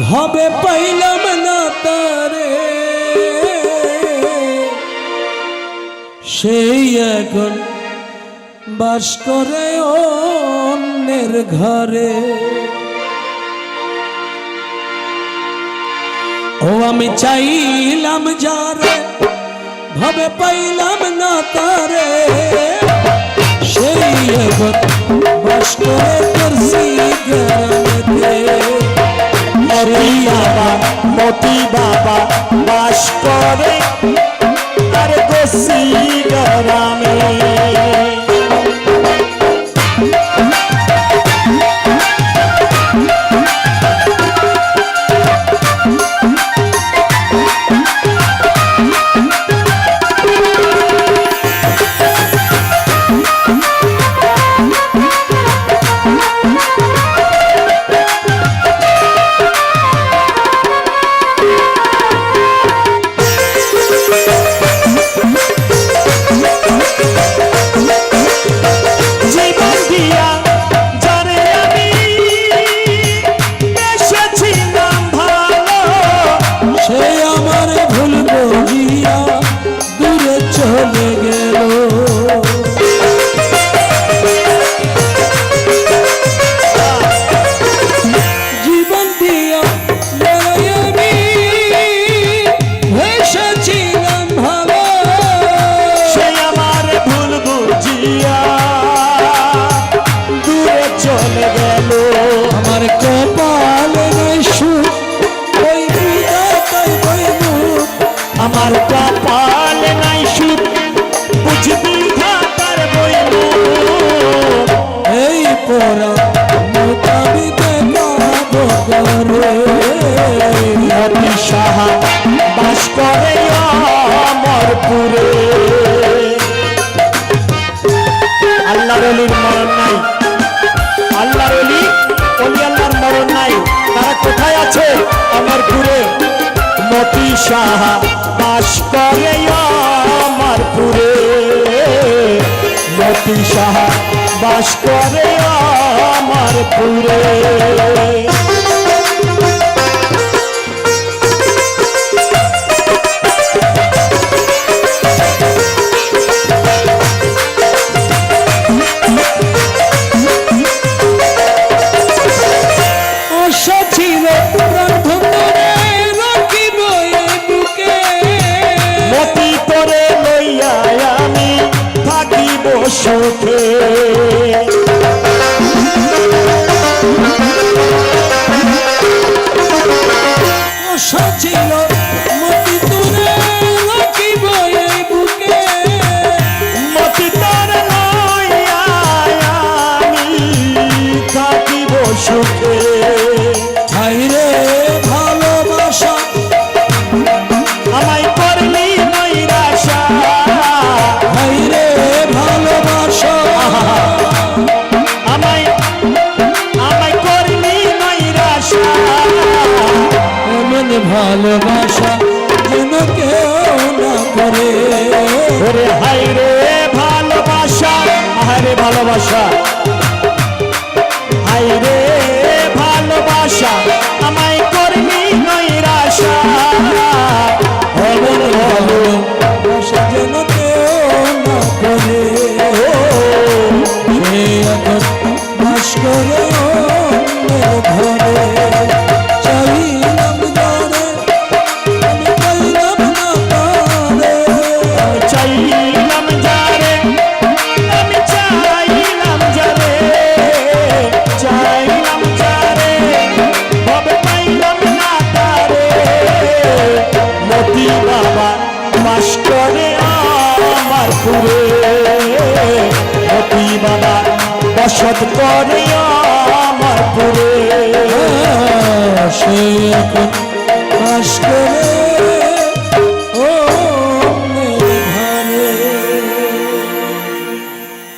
ভবে পাইলাম না তারে। সেই এখন বাস করে অন্যের ঘরে। ও আমি চাইলাম যারে, ভবে পাইলাম না তারে। সেই এখন বাস করে করছে মতি বাবা বাস করে। Yeah. মরণ নাই। আল্লাহর অলি অলি আল্লাহর মরণ নাই। তারা কোথায় আছে? আমার পুরে মতি সাহা বাস করে আমার পুরে মতি সাহা বাস করে আমার পুরে সুখে ভালোবাসা যেন কেউ না করে। ভালোবাসা আহারে ভালোবাসা। নজর পরে আমার পুরে। হ্যাঁ, সে এখন